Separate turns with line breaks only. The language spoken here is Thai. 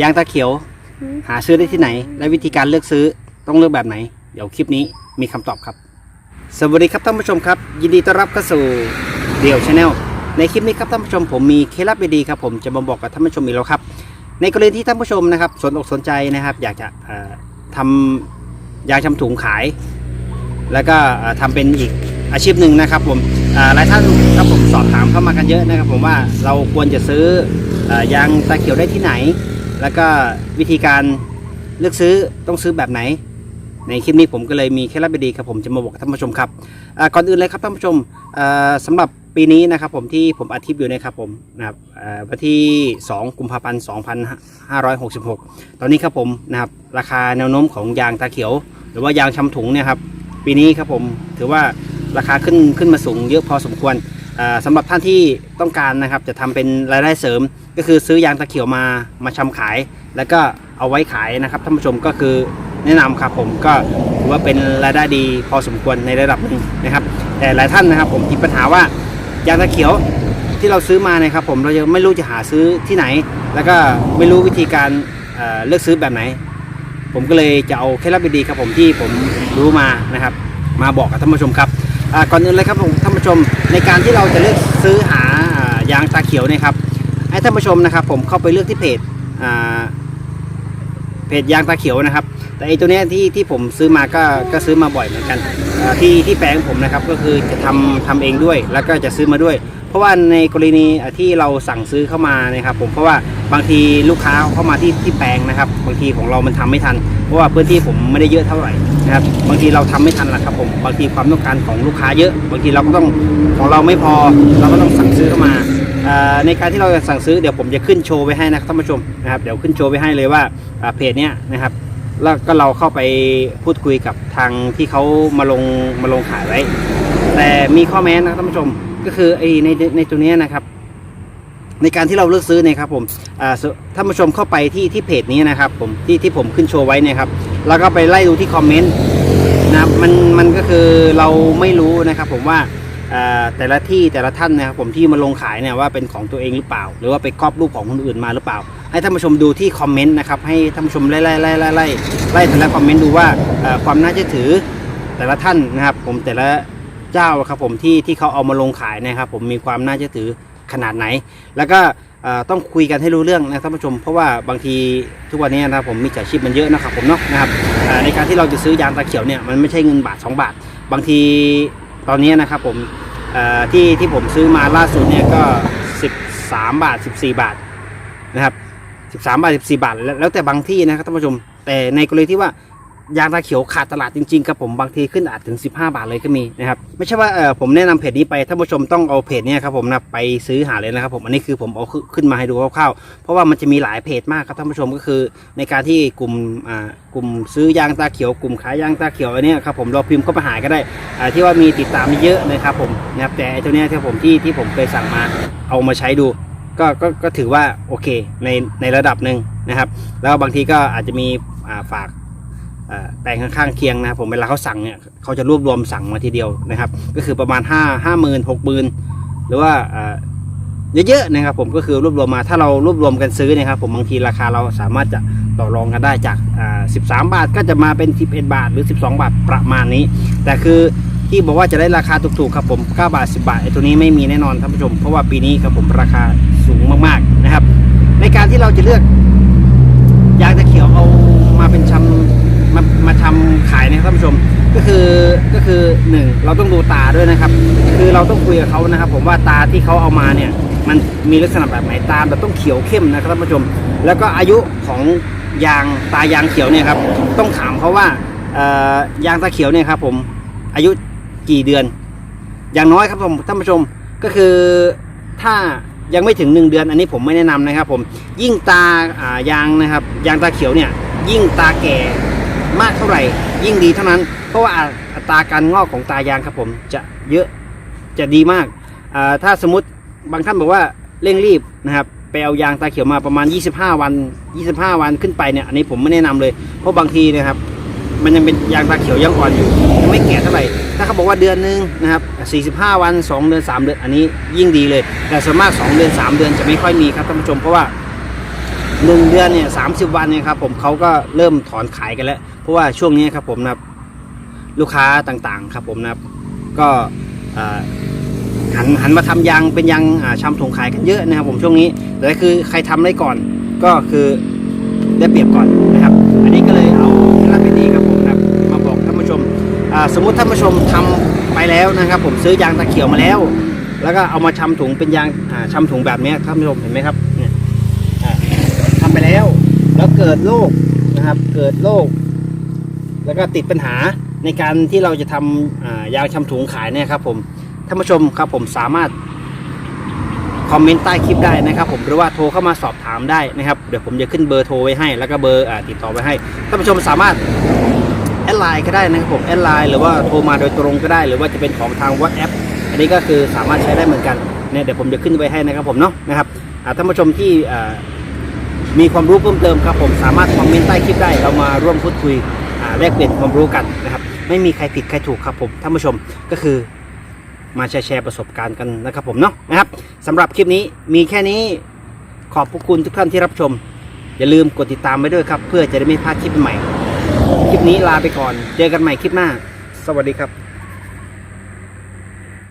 ยางตาเขียว หาซื้อได้ที่ไหน และวิธีการเลือกซื้อต้องเลือกแบบไหน เดี๋ยวคลิปนี้มีคำตอบครับ สวัสดีครับท่านผู้ชมครับ ยินดีต้อนรับเข้าสู่เดี่ยวชาแนลในคลิปนี้ครับท่านผู้ชมผมมีเคล็ดลับดีๆครับผมจะมาบอกกับท่านผู้ชมอีกแล้วครับ ในกรณีที่ท่านผู้ชมนะครับ สนอกสนใจนะครับ อยากจะเอ่อทำยางชำถุงขาย แล้วก็เอ่อทำเป็นอีกอาชีพหนึ่งนะครับผมอ่าหลายท่านครับผมสอบถามเข้ามากันเยอะนะครับ ผมว่าเราควรจะซื้อเอ่อยางตาเขียวได้ที่ไหน แล้วก็วิธีการเลือกซื้อต้องซื้อแบบไหน ในคลิปนี้ผมก็เลยมีเคล็ดลับดีๆครับผมจะมาบอกท่านผู้ชมครับก่อนอื่นเลยครับท่านผู้ชมอ่าสำหรับปีนี้นะครับผมที่ผมอาทิตย์อยู่นะครับผมนะครับวันที่ 2 กุมภาพันธ์ 2566 ตอนนี้ครับผมนะครับราคาแนวโน้มของยางตาเขียว หรือว่ายางชำถุงเนี่ยครับปีนี้ครับผมถือว่าราคาขึ้นขึ้นมาสูงเยอะพอสมควรอ่าสำหรับท่านที่ต้องการนะครับจะทำเป็นรายได้เสริม ก็คือซื้อยางตะเขียวมามาชำขาย แล้วก็เอาไว้ขายนะครับท่านผู้ชมก็คือแนะนำครับผมก็ถือว่าเป็นรายได้ดีพอสมควรในระดับหนึ่งนะครับ แต่หลายท่านนะครับผมติดปัญหาว่ายางตะเขียวที่เราซื้อมาเนี่ยครับผมเรายังไม่รู้จะหาซื้อที่ไหน แล้วก็ไม่รู้วิธีการเเลือกซื้อแบบไหน ผมก็เลยจะเอาเคล็ดลับดีๆครับผมที่ผมรู้มานะครับ มาบอกกับท่านผู้ชมครับก่อนอื่นเลยครับผมท่านผู้ชมในการที่เราจะเลือกซื้อหาอ่ายางตาเขียวเนี่ยครับ ให้ท่านผู้ชมนะครับ ผมเข้าไปเลือกที่เพจเพจยางตาเขียวนะครับ แต่ไอตัวเนี้ยที่ที่ผมซื้อมาก็ก็ซื้อมาบ่อยเหมือนกันที่ที่แปลงผมนะครับก็คือจะทำทำเองด้วย แล้วก็จะซื้อมาด้วย เพราะว่าในกรณีที่เราสั่งซื้อเข้ามานะครับ ผมเพราะว่าบางทีลูกค้าเข้ามาที่ที่แปลงนะครับ บางทีของเรามันทำไม่ทัน เพราะว่าพื้นที่ผมไม่ได้เยอะเท่าไหร่นะครับ บางทีเราทำไม่ทันละครับผมบางทีความต้องการของลูกค้าเยอะ บางทีเราก็ต้องของเราไม่พอ เราก็ต้องสั่งซื้อเข้ามา ในการที่เราจะสั่งซื้อเดี๋ยวผมจะขึ้นโชว์ไว้ให้นะครับท่านผู้ชมนะครับเดี๋ยวขึ้นโชว์ไว้ให้เลยว่าเพจเนี้ยนะครับแล้วก็เราเข้าไปพูดคุยกับทางที่เขามาลงมาลงขายไว้ แต่มีข้อแม้นะท่านผู้ชมก็คือไอ้ในในตัวเนี้ยนะครับ ในการที่เราเลือกซื้อเนี่ยครับผมอ่าท่านผู้ชมเข้าไปที่ที่เพจนี้นะครับ ผมที่ที่ผมขึ้นโชว์ไว้เนี่ยครับแล้วก็ไปไล่ดูที่คอมเมนต์นะครับมันมันก็คือเราไม่รู้นะครับ ผมว่า แต่ละที่แต่ละท่านนะครับผมที่มาลงขายเนี่ยว่าเป็นของตัวเองหรือเปล่า หรือว่าไปก๊อปรูปของคนอื่นมาหรือเปล่า ให้ท่านผู้ชมดูที่คอมเมนต์นะครับให้ท่านผู้ชมไล่ไล่ไล่ไล่ไล่ไล่แต่ละคอมเมนต์ดูว่าความน่าเชื่อถือแต่ละท่านนะครับ ผมแต่ละเจ้าครับผมที่ที่เขาเอามาลงขายนะครับผมมีความน่าเชื่อถือขนาดไหน แล้วก็ต้องคุยกันให้รู้เรื่องนะท่านผู้ชม เพราะว่าบางทีทุกวันนี้นะครับผมมีจ่าชีพมันเยอะนะครับผมเนาะนะครับในการที่เราจะซื้อยางตาเขียวเนี่ยมันไม่ใช่เงินบาท 2 บาท บางที ตอนนี้นะครับผมที่ที่ผมซื้อมาล่าสุดเนี่ยก็ 13 บาท 14 บาทนะครับ 13 บาท 14 บาท แล้วแต่บางที่นะครับท่านผู้ชม แต่ในกรณีที่ว่า ยางตาเขียวขาดตลาดจริงๆครับผมบางทีขึ้นอาจถึง 15 บาทเลยก็มีนะครับไม่ใช่ว่าเออผมแนะนำเพจนี้ไปท่านผู้ชมต้องเอาเพจนี้ครับผมนะไปซื้อหาเลยนะครับผมอันนี้คือผมเอาขึ้นมาให้ดูคร่าวๆเพราะว่ามันจะมีหลายเพจมากครับท่านผู้ชมก็คือ ในการที่กลุ่มอ่ากลุ่มซื้อยางตาเขียวกลุ่มขายยางตาเขียวอันนี้ครับผมเราพิมพ์เข้าไปหาก็ได้อ่าที่ว่ามีติดตามเยอะนะครับผมนะครับแต่ไอ้ตัวนี้ที่ผมที่ที่ผมเคยสั่งมาเอามาใช้ดูก็ก็ก็ถือว่าโอเคในในระดับหนึ่งนะครับ แล้วบางทีก็อาจจะมีฝาก แปลงข้างๆเคียงนะครับผมเวลาเขาสั่งเนี่ยเขาจะรวบรวมสั่งมาทีเดียวนะครับ ก็คือประมาณ5 5 0 0 0 0 6 0 0 0หรือว่าอ่าเยอะๆนะครับผมก็คือรวบรวมมาถ้าเรารวบรวมกันซื้อเนะครับผมบางทีราคาเราสามารถจะต่อรองกันได้จากา13 บาทก็จะมาเป็น 11 บาท หรือ 12 บาทประมาณนี้ แต่คือที่บอกว่าจะได้ราคาถูกๆครับผม 9 บาท 10 บาทไอ้ตัวนี้ไม่มีแน่นอนท่านผู้ชม เพราะว่าปีนี้ครับผมราคาสูงมากๆนะครับ ในการที่เราจะเลือกยางตะเขียวเอามาเป็นชำ มามาทำขายนะครับท่านผู้ชมก็คือก็คือหนึ่งเราต้องดูตาด้วยนะครับ คือเราต้องคุยกับเขานะครับ ผมว่าตาที่เขาเอามาเนี่ย มันมีลักษณะแบบไหนตาแบบต้องเขียวเข้มนะครับท่านผู้ชม แล้วก็อายุของยางตายางเขียวเนี่ยครับต้องถามเขาว่าเอ่อยางตาเขียวเนี่ยครับผมอายุกี่เดือน อย่างน้อยครับผมท่านผู้ชมก็คือถ้ายังไม่ถึง 1 เดือนอันนี้ผมไม่แนะนำนะครับ ผมยิ่งตาอ่ายางนะครับ ยางตาเขียวเนี่ยยิ่งตาแก่ มากเท่าไหร่ ยิ่งดีเท่านั้น เพราะว่าอัตราการงอกของตายางครับผมจะเยอะจะดีมากถ้าสมมติบางท่านบอกว่าเร่งรีบนะครับไปเอายางตาเขียวมาประมาณ 25 วัน 25 วันขึ้นไปเนี่ยอันนี้ผมไม่แนะนำเลย เพราะบางทีนะครับ มันยังเป็นยางตาเขียวยังอ่อนอยู่ยังไม่แก่เท่าไหร่ถ้าเขาบอกว่าเดือนหนึงนะครับ45 วัน 2 เดือน 3 เดือนอันนี้ยิ่งดีเลย แต่ส่วนมาก 2 เดือน 3 เดือนจะไม่ค่อยมีครับท่านผู้ชมเพราะว่าหนึ่งเดือนเนี่ยสามสิบวันเนี่ยครับผมเขาก็เริ่มถอนขายกันแล้ว ราะว่าช่วงนี้ครับผมนะครับลูกค้าต่างๆครับผมนะครับก็หันหันมาทำยางเป็นยางอ่าชำถุงขายกันเยอะนะครับ ผมช่วงนี้แต่คือใครทำได้ก่อน ก็คือได้เปรียบก่อนนะครับ อันนี้ก็เลยเอาเคล็ดลับดีๆครับผมนะครับมาบอกท่านผู้ชมสมมุติท่านผู้ชมทำไปแล้วนะครับ ผมซื้อยางตะเขียวมาแล้ว แล้วก็เอามาชำถุงเป็นยางอ่าชำถุงแบบนี้ท่านผู้ชมเห็นไหมครับเนี่ยอ่าทำไปแล้ว แล้วเกิดโรคนะครับ เกิดโรค แล้วก็ติดปัญหาในการที่เราจะทำยางชำถุงขายเนี่ยครับผมท่านผู้ชมครับผมสามารถคอมเมนต์ใต้คลิปได้นะครับผมหรือว่าโทรเข้ามาสอบถามได้นะครับเดี๋ยวผมจะขึ้นเบอร์โทรไว้ให้ แล้วก็เบอร์ติดต่อไว้ให้ท่านผู้ชมสามารถแอดไลน์ก็ได้นะครับผมแอดไลน์หรือว่าโทรมาโดยตรงก็ได้ หรือว่าจะเป็นของทาง WhatsApp อันนี้ก็คือสามารถใช้ได้เหมือนกันเนี่ยเดี๋ยวผมจะขึ้นไว้ให้นะครับผมเนาะนะครับท่านผู้ชมที่มีความรู้เพิ่มเติมครับผมสามารถคอมเมนต์ใต้คลิปได้เรามาร่วมพูดคุย แลกเปลี่ยนความรู้กันนะครับ ไม่มีใครผิดใครถูกครับผมท่านผู้ชมก็คือมาแชร์แชร์ประสบการณ์กันนะครับผมเนาะนะครับสำหรับคลิปนี้มีแค่นี้ขอบพระคุณทุกท่านที่รับชม อย่าลืมกดติดตามไปด้วยครับ เพื่อจะได้ไม่พลาดคลิปใหม่ คลิปนี้ลาไปก่อน เจอกันใหม่คลิปหน้า สวัสดีครับ